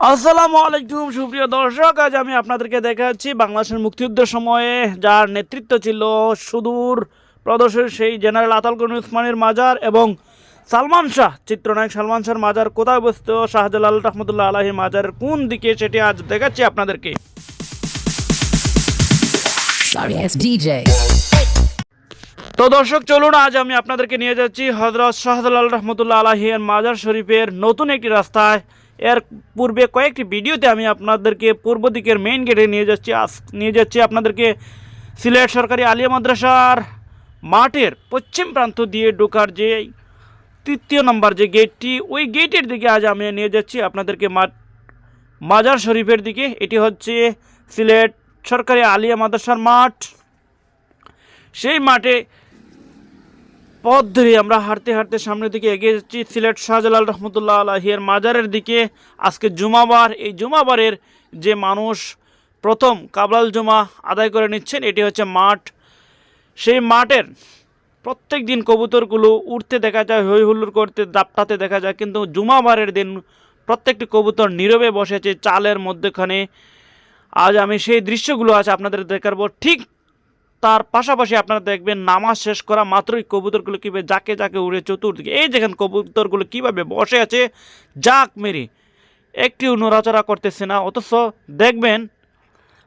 আসসালামু আলাইকুম সুপ্রিয় দর্শক। আজ আমি আপনাদেরকে দেখাচ্ছি বাংলাদেশের মুক্তিযুদ্ধের সময়ে যার নেতৃত্ব ছিল সুদূর প্রদর্শের সেই জেনারেল আতাল করিম উসমানের মাজার এবং সালমান শাহ চিত্রনায়ক সালমান শাহর মাজার। কোথায় অবস্থিত? শাহজালাল রহমতুল্লাহ আলাহি মাজারের কোন দিকে? সেটি আজ দেখাচ্ছি আপনাদেরকে. তো দর্শক চলুন আজ আমি আপনাদেরকে নিয়ে যাচ্ছি হজরত শাহজালাল রহমতুল্লাহ আলাহিয়ার মাজার শরীফের নতুন একটি রাস্তায়। এর পূর্বে কয়েকটি ভিডিওতে আমি আপনাদেরকে পূর্ব দিকের মেইন গেটে নিয়ে যাচ্ছি। আজ নিয়ে যাচ্ছি আপনাদেরকে সিলেট সরকারি আলিয়া মাদ্রাসার মাঠের পশ্চিম প্রান্ত দিয়ে ঢোকার যে তৃতীয় নম্বর যে গেটটি ওই গেটের দিকে আজ আমি নিয়ে যাচ্ছি আপনাদেরকে মা- মাজার শরীফের দিকে। এটি হচ্ছে সিলেট সরকারি আলিয়া মাদ্রাসার মাঠ। সেই মাঠে পথ ধরে আমরা হাঁটতে হাঁটতে সামনের দিকে এগিয়ে যাচ্ছি সিলেট শাহজালাল রহমতুল্লাহ আলহিয়ার মাজারের দিকে। আজকে জুমাবার, এই জুমাবারের যে মানুষ প্রথম কাবলাল জুমা আদায় করে নিচ্ছেন, এটি হচ্ছে মাঠ। সেই মাঠের প্রত্যেক দিন কবুতরগুলো উঠতে দেখা যায় হই হুল্লোড় করতে, দাপটাতে দেখা যায়, কিন্তু জুমাবারের দিন প্রত্যেকটি কবুতর নীরবে বসেছে চালের মধ্যেখানে। আজ আমি সেই দৃশ্যগুলো আজ আপনাদের দেখাবো। ঠিক তার পাশাপাশি আপনারা দেখবেন নামাজ শেষ করা মাত্রই কবুতরগুলো কীভাবে যাকে যাকে উড়ে চতুর্দিকে। এই দেখেন কবুতরগুলো কীভাবে বসে আছে, জাক মেরে। একটিও নড়াচড়া করতেছে না, অথচ দেখবেন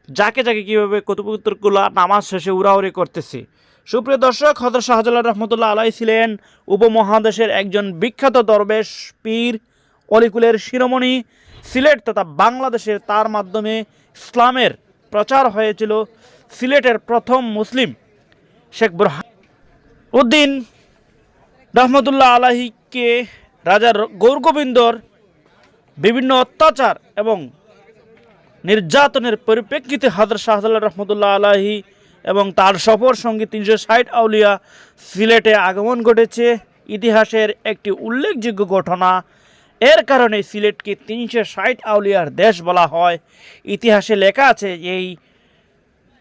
যাকে যাকে কীভাবে কবুতরগুলো নামাজ শেষে উড়াউড়ি করতেছে। সুপ্রিয় দর্শক হজরত শাহজালাল রহমতুল্লাহ আলাই ছিলেন উপমহাদেশের একজন বিখ্যাত দরবেশ পীর অলিকুলের শিরোমণি। সিলেট তথা বাংলাদেশের তার মাধ্যমে ইসলামের প্রচার হয়েছিল। সিলেটের প্রথম মুসলিম শেখ বুরহান উদ্দিন রহমতুল্লাহ আলাহিকে রাজা গৌরগোবিন্দর বিভিন্ন অত্যাচার এবং নির্যাতনের পরিপ্রেক্ষিতে হাজর শাহজালাল রহমতুল্লাহ আলাহি এবং তার সফর সঙ্গে তিনশো ষাট আউলিয়া সিলেটে আগমন ঘটেছে। ইতিহাসের একটি উল্লেখযোগ্য ঘটনা। এর কারণে সিলেটকে তিনশো ষাট আউলিয়ার দেশ বলা হয়। ইতিহাসে লেখা আছে এই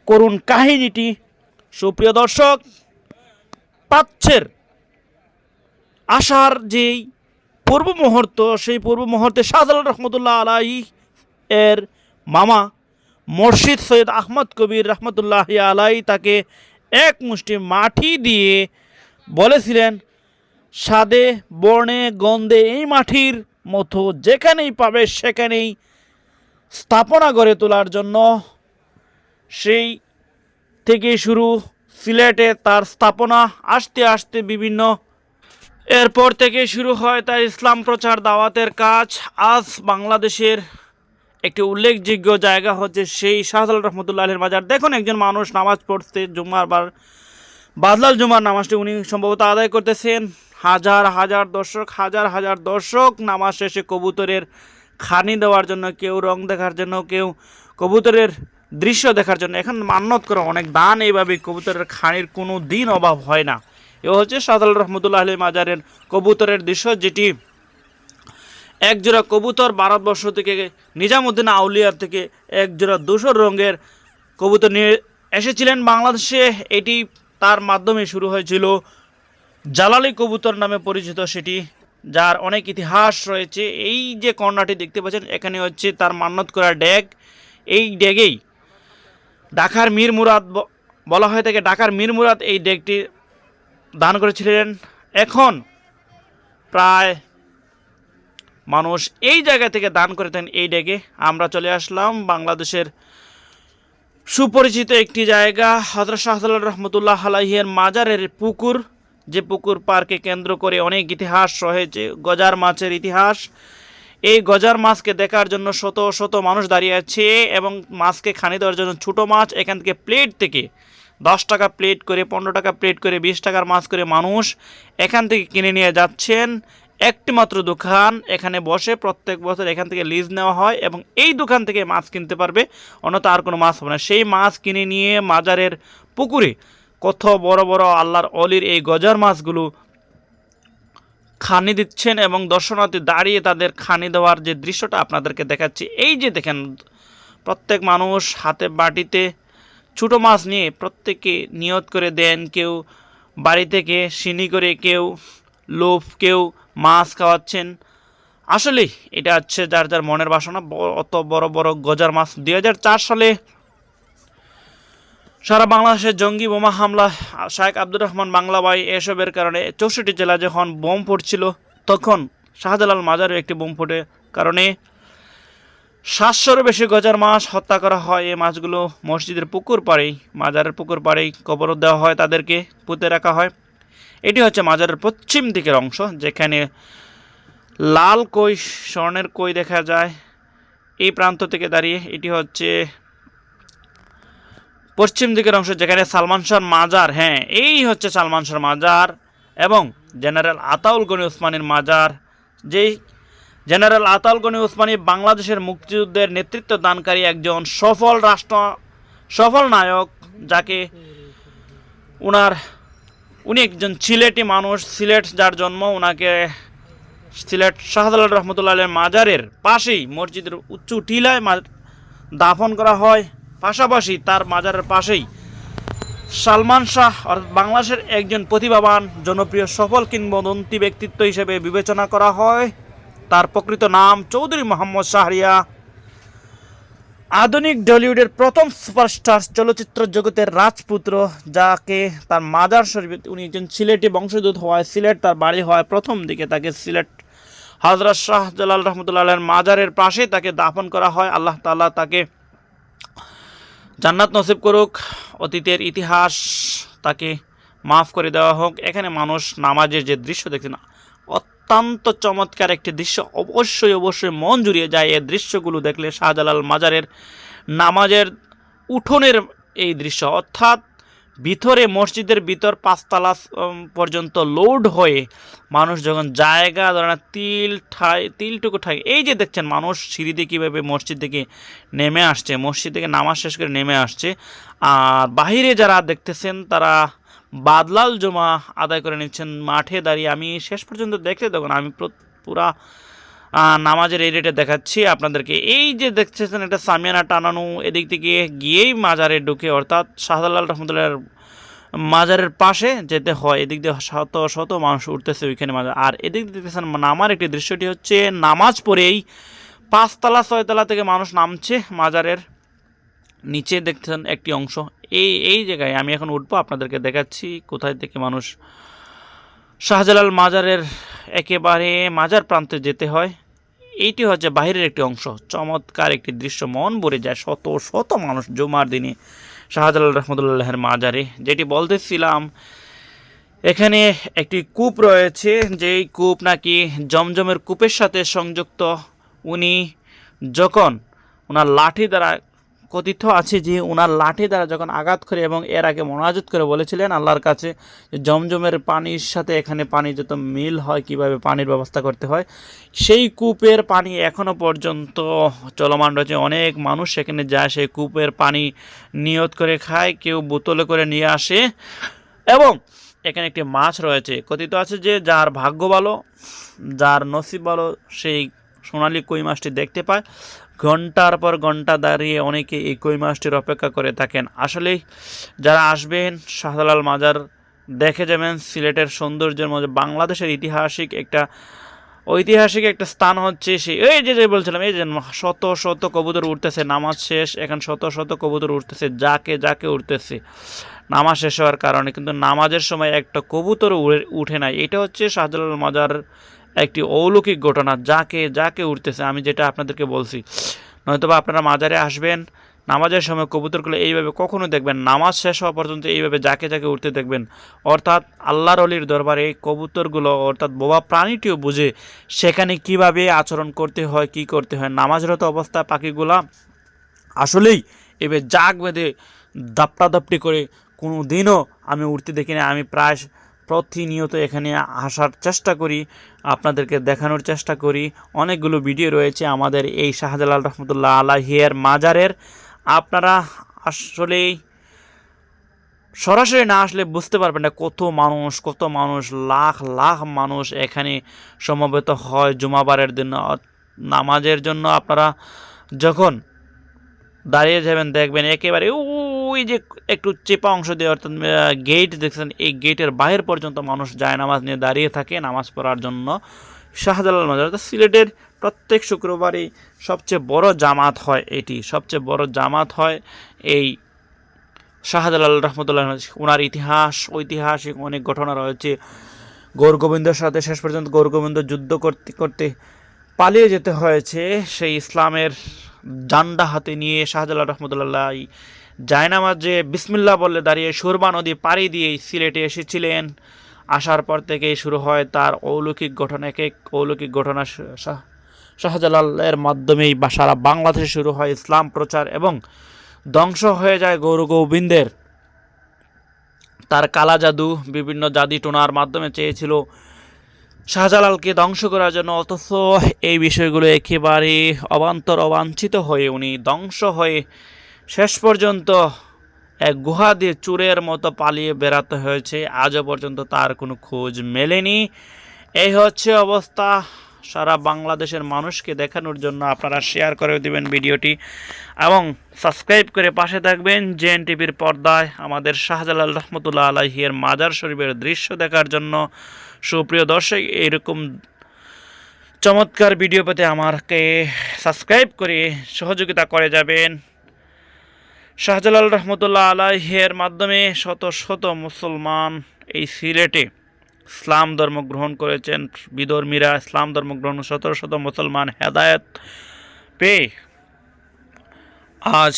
করুণ কাহিনীটি, সুপ্রিয় দর্শক, প্রাচ্যের আসার যেই পূর্ব মুহূর্ত, সেই পূর্ব মুহূর্তে শাহজালাল রহমতুল্লাহ আলাই এর মামা মুর্শিদ সৈয়দ আহমদ কবির রহমতুল্লাহ আলাই তাকে এক মুষ্টি মাটি দিয়ে বলেছিলেন স্বাদে বর্ণে গন্ধে এই মাটির মতো যেখানেই পাবে সেখানেই স্থাপনা গড়ে তোলার জন্য সেই থেকে শুরু। সিলেটে তার স্থাপনা আস্তে আস্তে বিভিন্ন। এরপর থেকে শুরু হয় তার ইসলাম প্রচার দাওয়াতের কাজ। আজ বাংলাদেশের একটি উল্লেখযোগ্য জায়গা হচ্ছে সেই শাহজালাল রহমতুল্লাহের মাজার দেখুন, একজন মানুষ নামাজ পড়তে জুম্মার বার, বাদলাল জুমার নামাজটি উনি সম্ভবত আদায় করতেছেন। হাজার হাজার দর্শক, হাজার হাজার দর্শক নামাজ শেষে কবুতরের খানি দেওয়ার জন্য, কেউ রং দেখার জন্য, কেউ কবুতরের দৃশ্য দেখার জন্য। এখন মান্যত করে, অনেক দান এইভাবে কবুতরের খানির কোনো দিন অভাব হয় না। এ হচ্ছে সাদাল রহমতুল্লাহ আলী মাজারের কবুতরের দৃশ্য, যেটি একজোড়া কবুতর ভারতবর্ষ থেকে, নিজামুদ্দিন আউলিয়ার থেকে একজোড়া ধূসর রঙের কবুতর নিয়ে এসেছিলেন। বাংলাদেশে এটি তার মাধ্যমে শুরু হয়েছিল জালালি কবুতর নামে পরিচিত সেটি, যার অনেক ইতিহাস রয়েছে। এই যে কর্ণাটি দেখতে পাচ্ছেন, এখানে হচ্ছে তার মান্যত করা ড্যাগ এই ড্যাগেই ঢাকার মীর মুরাদ বলা হয়ে থাকে ঢাকার মীর মুরাদ এই ডেকটি দান করেছিলেন। এখন প্রায় মানুষ এই জায়গা থেকে দান করে থাকেন এই ডেকে। আমরা চলে আসলাম বাংলাদেশের সুপরিচিত একটি জায়গা হজরত শাহজালাল রহমতুল্লাহ আলাহিয়ের মাজারের পুকুর। যে পুকুর পার্কে কেন্দ্র করে অনেক ইতিহাস রয়েছে, গজার মাছের ইতিহাস। এই গজার মাছকে দেখার জন্য শত শত মানুষ দাঁড়িয়ে আছে এবং মাছকে খানি দেওয়ার জন্য ছোটো মাছ, এখান থেকে প্লেট থেকে দশ টাকা প্লেট করে, পনেরো টাকা প্লেট করে, বিশ টাকার মাছ করে মানুষ এখান থেকে কিনে নিয়ে যাচ্ছেন। একটি মাত্র দোকান, এখানে বসে প্রত্যেক বছর এখান থেকে লিজ নেওয়া হয় এবং এই দোকান থেকে মাছ কিনতে পারবে, অন্যথা আর কোনো মাছ হবে না। সেই মাছ কিনে নিয়ে মাজারের পুকুরে কত বড় বড় আল্লাহর অলির এই গজার মাছগুলো খানি দিচ্ছেন এবং দর্শনার্থী দাঁড়িয়ে তাদের খানি দেওয়ার যে দৃশ্যটা আপনাদেরকে দেখাচ্ছি, এই যে দেখেন, প্রত্যেক মানুষ হাতে বাটিতে ছোটো মাছ নিয়ে প্রত্যেকে নিয়ত করে দেন, কেউ বাড়ি থেকে সিনি করে কেউ লোভ, কেউ মাছ খাওয়াচ্ছেন। আসলে এটা হচ্ছে যার যার মনের বাসনা অত বড় বড় গজার মাছ। দুই সালে সারা বাংলাদেশে জঙ্গি বোমা হামলা। শাহেখ আব্দুর রহমান বাংলাবাই এসবের কারণে চৌষট্টি জেলা যখন বোম পড়ছিল তখন শাহজালাল মাজারে একটি বোম ফুটে। কারণে সাতশোরও বেশি গজার মাছ হত্যা করা হয়। এই মাছগুলো মসজিদের পুকুর পাড়েই, মাজারের পুকুর পাড়েই কবর দেওয়া হয়, তাদেরকে পুঁতে রাখা হয়। এটি হচ্ছে মাজারের পশ্চিম দিকের অংশ, যেখানে লাল কই, স্বর্ণের কই দেখা যায়। এই প্রান্ত থেকে দাঁড়িয়ে এটি হচ্ছে পশ্চিম দিকের অংশ যেখানে সালমান শাহর মাজার হ্যাঁ এই হচ্ছে সালমান শাহর মাজার এবং জেনারেল আতাউল গনি উসমানীর মাজার। যেই জেনারেল আতাউল গনি উসমানী বাংলাদেশের মুক্তিযুদ্ধের নেতৃত্ব দানকারী একজন সফল রাষ্ট্র, সফল নায়ক, যাকে উনার, উনি একজন সিলেটি মানুষ, সিলেট যার জন্ম ওনাকে সিলেট শাহজালাল রহমতুল্লাহ মাজারের পাশেই মসজিদের উচ্চ টিলায় দাফন করা হয়। পাশাপাশি তার মাজারের পাশেই সালমান শাহ, অর্থাৎ বাংলাদেশের একজন প্রতিভাবান, জনপ্রিয়, সফল কিংবদন্তি ব্যক্তিত্ব হিসেবে বিবেচনা করা হয়। তার প্রকৃত নাম চৌধুরী মোহাম্মদ শাহরিয়া। আধুনিক ডলিউডের প্রথম সুপারস্টার চলচ্চিত্র জগতের রাজপুত্র, যাকে তার মাজার শরীফ উনি একজন সিলেটি বংশোদ্ভূত হওয়ায় সিলেট তার বাড়ি হওয়ায় প্রথম দিকে তাকে সিলেট হজরত শাহ জালাল রহমতুল্লাহ মাজারের পাশে তাকে দাফন করা হয়। আল্লাহ তাআলা তাকে জান্নাত নসিব করুক, অতীতের ইতিহাস তাকে মাফ করে দেওয়া হোক। এখানে মানুষ নামাজের যে দৃশ্য দেখছে না অত্যন্ত চমৎকার একটি দৃশ্য। অবশ্যই অবশ্যই মন জুড়িয়ে যায় এই দৃশ্যগুলো দেখলে শাহজালাল মাজারের নামাজের উঠোনের এই দৃশ্য। অর্থাৎ ভিতরে মসজিদের ভিতর পাঁচতলা পর্যন্ত লোড হয়ে মানুষ যখন জায়গা, ধরে না তিল ঠাই, তিলটুকু ঠাই, এই যে দেখছেন মানুষ সিঁড়িতে কীভাবে মসজিদ থেকে নেমে আসছে, মসজিদ থেকে নামাজ শেষ করে নেমে আসছে। আর বাহিরে যারা দেখতেছেন, তারা বাদলাল জমা আদায় করে নিচ্ছেন মাঠে দাঁড়িয়ে। আমি শেষ পর্যন্ত দেখতে দেখুন আমি পুরা নামাজের এই রেটে দেখাচ্ছি আপনাদেরকে। এই যে দেখতেছেন, এটা সামিয়ানা টানানো, এদিক থেকে গিয়েই মাজারে ঢুকে, অর্থাৎ শাহজালাল রহমতুল্লাহর মাজারের পাশে যেতে হয়। এদিক দিয়ে শত শত মানুষ উঠতেছে ওইখানে মাজার। আর এদিক দেখতেছেন, নামার একটি দৃশ্যটি হচ্ছে, নামাজ পড়েই পাঁচতলা, ছয়তলা থেকে মানুষ নামছে মাজারের নিচে দেখতেছেন একটি অংশ। এই এই জায়গায় আমি এখন উঠবো, আপনাদেরকে দেখাচ্ছি কোথায় থেকে মানুষ শাহজালাল মাজারের একেবারে মাজার প্রান্তে যেতে হয়। এইটি হচ্ছে বাইরের একটি অংশ। চমৎকার একটি দৃশ্য। মন ভরে যায় শত শত মানুষ জুমার দিনে শাহজালাল রহমতুল্লাহের মাজারে। যেটি বলতেছিলাম, এখানে একটি কূপ রয়েছে। যেই কূপ নাকি জমজমের কূপের সাথে সংযুক্ত। উনি যখন ওনার লাঠি দ্বারা কথিত আছে যে ওনার লাঠি দ্বারা যখন আঘাত করে এবং এর আগে মনাজত করে বলেছিলেন আল্লাহর কাছে জমজমের পানির সাথে এখানে পানি যত মিল হয়, কীভাবে পানির ব্যবস্থা করতে হয়, সেই কূপের পানি এখনও পর্যন্ত চলমান রয়েছে। অনেক মানুষ সেখানে যায়, সেই কূপের পানি নিয়ত করে খায়, কেউ বোতলে করে নিয়ে আসে এবং এখানে একটি মাছ রয়েছে। কথিত আছে যে যার ভাগ্য ভালো, যার নসিব ভালো, সেই সোনালী কই মাছটি দেখতে পায়। ঘণ্টার পর ঘণ্টা দাঁড়িয়ে অনেকে এই কই মাছটির অপেক্ষা করে থাকেন। আসলেই যারা আসবেন, শাহজালাল মাজার দেখে যাবেন, সিলেটের সৌন্দর্যের মধ্যে বাংলাদেশের ঐতিহাসিক একটা ঐতিহাসিক একটা স্থান হচ্ছে সেই এই যে যে বলছিলাম, এই যে শত শত কবুতর উঠতেছে, নামাজ শেষ, এখন শত শত কবুতর উঠতেছে, যাকে যাকে উঠতেছে, নামাজ শেষ হওয়ার কারণে। কিন্তু নামাজের সময় একটা কবুতর উঠে নাই। এটা হচ্ছে শাহজালাল মাজার একটি অলৌকিক ঘটনা যাকে যাকে উঠতেছে, আমি যেটা আপনাদেরকে বলছি। নয়তোবা আপনারা মাজারে আসবেন, নামাজের সময় কবুতরগুলো এইভাবে কখনো দেখবেন, নামাজ শেষ হওয়া পর্যন্ত এইভাবে যাকে যাকে উঠতে দেখবেন। অর্থাৎ আল্লাহর অলির দরবারে এই কবুতরগুলো, অর্থাৎ বোবা প্রাণীটিও বুঝে সেখানে কীভাবে আচরণ করতে হয়, কি করতে হয়। নামাজরত অবস্থায় পাখিগুলা আসলেই এবার জাগ বেঁধে দাপটা দাপটি করে কোনো দিনও আমি উঠতে দেখি না আমি প্রায় প্রতিনিয়ত এখানে আসার চেষ্টা করি, আপনাদেরকে দেখানোর চেষ্টা করি। অনেকগুলো ভিডিও রয়েছে আমাদের এই শাহজালাল রহমতুল্লাহ আলাহিয়ার মাজারের। আপনারা আসলেই সরাসরি না আসলে বুঝতে পারবেন না কত মানুষ কত মানুষ, লাখ লাখ মানুষ এখানে সমবেত হয় জুমাবারের দিন। নামাজের জন্য আপনারা যখন দাঁড়িয়ে যাবেন, দেখবেন একেবারে ওই যে একটু চেপা অংশ দিয়ে অর্থাৎ গেট দেখছেন, এই গেটের বাইরে পর্যন্ত মানুষ যায় নামাজ নিয়ে দাঁড়িয়ে থাকে নামাজ পড়ার জন্য। শাহজালাল মাজার, অর্থাৎ সিলেটের প্রত্যেক শুক্রবারই সবচেয়ে বড় জামাত হয় এটি। সবচেয়ে বড় জামাত হয় এই শাহজালাল রহমতুল্লাহ ওনার ইতিহাস, ঐতিহাসিক অনেক ঘটনা রয়েছে। গৌর গোবিন্দের সাথে শেষ পর্যন্ত গৌর গোবিন্দ যুদ্ধ করতে করতে পালিয়ে যেতে হয়েছে। সেই ইসলামের জান্ডা হাতে নিয়ে শাহজালাল রহমতুল্লাহ জায়নামাজে বিসমিল্লাহ বলে দাঁড়িয়ে সুরবা নদী পাড়ি দিয়ে সিলেটে এসেছিলেন। আসার পর থেকেই শুরু হয় তার অলৌকিক ঘটনা এক এক অলৌকিক ঘটনা শাহজালালের মাধ্যমেই বা সারা বাংলাদেশে শুরু হয় ইসলাম প্রচার এবং ধ্বংস হয়ে যায় গৌর গোবিন্দের। তার কালা জাদু বিভিন্ন জাদি টোনার মাধ্যমে চেয়েছিল শাহজালালকে ধ্বংস করার জন্য, অথচ এই বিষয়গুলো একেবারে অবান্তর অবাঞ্ছিত হয়ে উনি ধ্বংস হয়ে শেষ পর্যন্ত এক গুহা দিয়ে চুরের মতো পালিয়ে বেড়াতে হয়েছে। আজও পর্যন্ত তার কোনো খোঁজ মেলেনি। এই হচ্ছে অবস্থা। সারা বাংলাদেশের মানুষকে দেখানোর জন্য আপনারা শেয়ার করে দিবেন ভিডিওটি এবং সাবস্ক্রাইব করে পাশে থাকবেন। জেএন টিভির পর্দায় আমাদের শাহজালাল রহমতুল্লাহ আলাহিয়ের মাজার শরীফের দৃশ্য দেখার জন্য। সুপ্রিয় দর্শক, এরকম চমৎকার ভিডিও পেতে আমাকে সাবস্ক্রাইব করে সহযোগিতা করে যাবেন। শাহজালাল রহমতুল্লাহ আলাহের মাধ্যমে শত শত মুসলমান এই সিলেটে ইসলাম ধর্ম গ্রহণ করেছেন। বিধর্মীরা ইসলাম ধর্ম গ্রহণ শত শত মুসলমান হেদায়ত পেয়ে আজ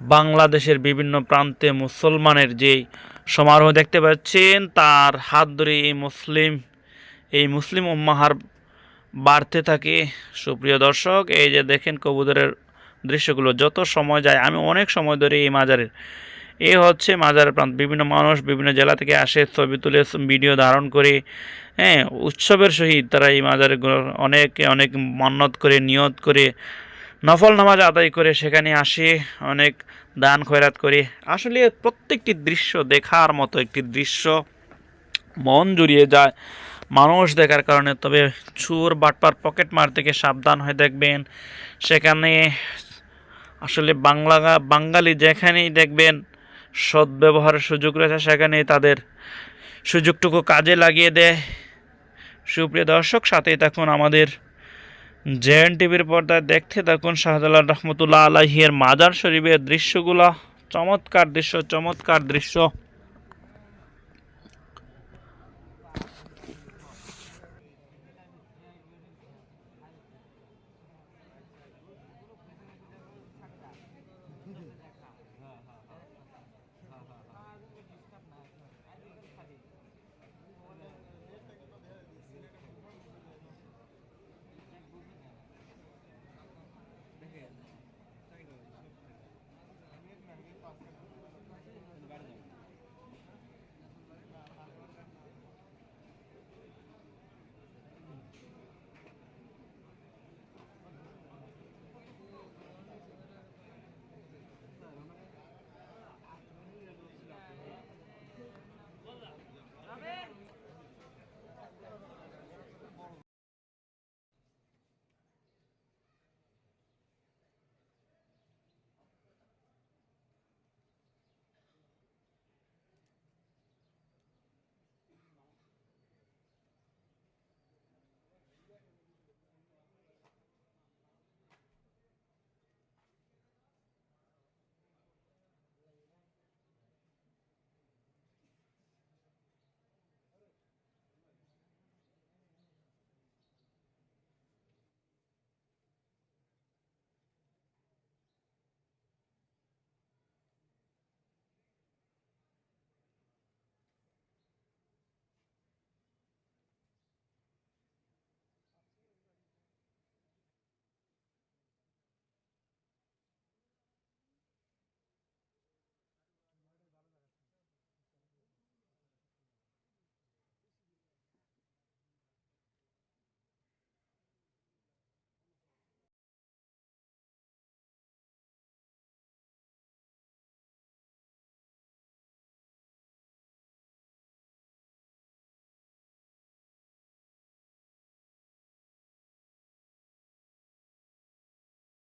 বাংলাদেশের বিভিন্ন প্রান্তে মুসলমানের যে সমারোহ দেখতে পাচ্ছেন, তার হাত ধরে এই মুসলিম এই মুসলিম উম্মাহার বাড়তে থাকে। সুপ্রিয় দর্শক, এই যে দেখেন কবুতরের দৃশ্যগুলো যত সময় যায়, আমি অনেক সময় ধরে এই মাজারের, এ হচ্ছে মাজার প্রান্ত। বিভিন্ন মানুষ বিভিন্ন জেলা থেকে আসে, ছবি তুলে ভিডিও ধারণ করে হ্যাঁ উৎসবের সহিত তারা এই মাজারে অনেকে অনেক মান্যত করে, নিয়ত করে, নফল নামাজ আদায় করে সেখানে আসে, অনেক দান খয়রাত করে। আসলে প্রত্যেকটি দৃশ্য দেখার মতো একটি দৃশ্য মন জুড়িয়ে যায়, মানুষ দেখার কারণে। তবে চুর বাটপার পকেট মার থেকে সাবধান হয়ে দেখবেন, সেখানে আসলে বাংলা বাঙালি যেখানেই দেখবেন সদ্ব্যবহারের সুযোগ রয়েছে সেখানেই তাদের সুযোগটুকু কাজে লাগিয়ে দেয়। সুপ্রিয় দর্শক, সাথেই তখন আমাদের জে এন টিভির পর্দায়। দেখতে থাকুন শাহজালাল রহমতুল্লাহ আলাহিয়ের মাজার শরীফের দৃশ্যগুলো। চমৎকার দৃশ্য চমৎকার দৃশ্য।